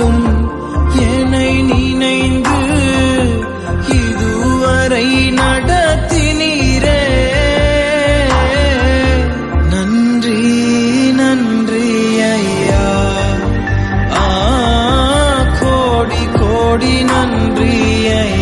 நாளும் என்னை நினைந்து இதுவரை நடத்தினீரே. நன்றி நன்றி ஐயா. ஆ கோடி கோடி நன்றி ஐயா.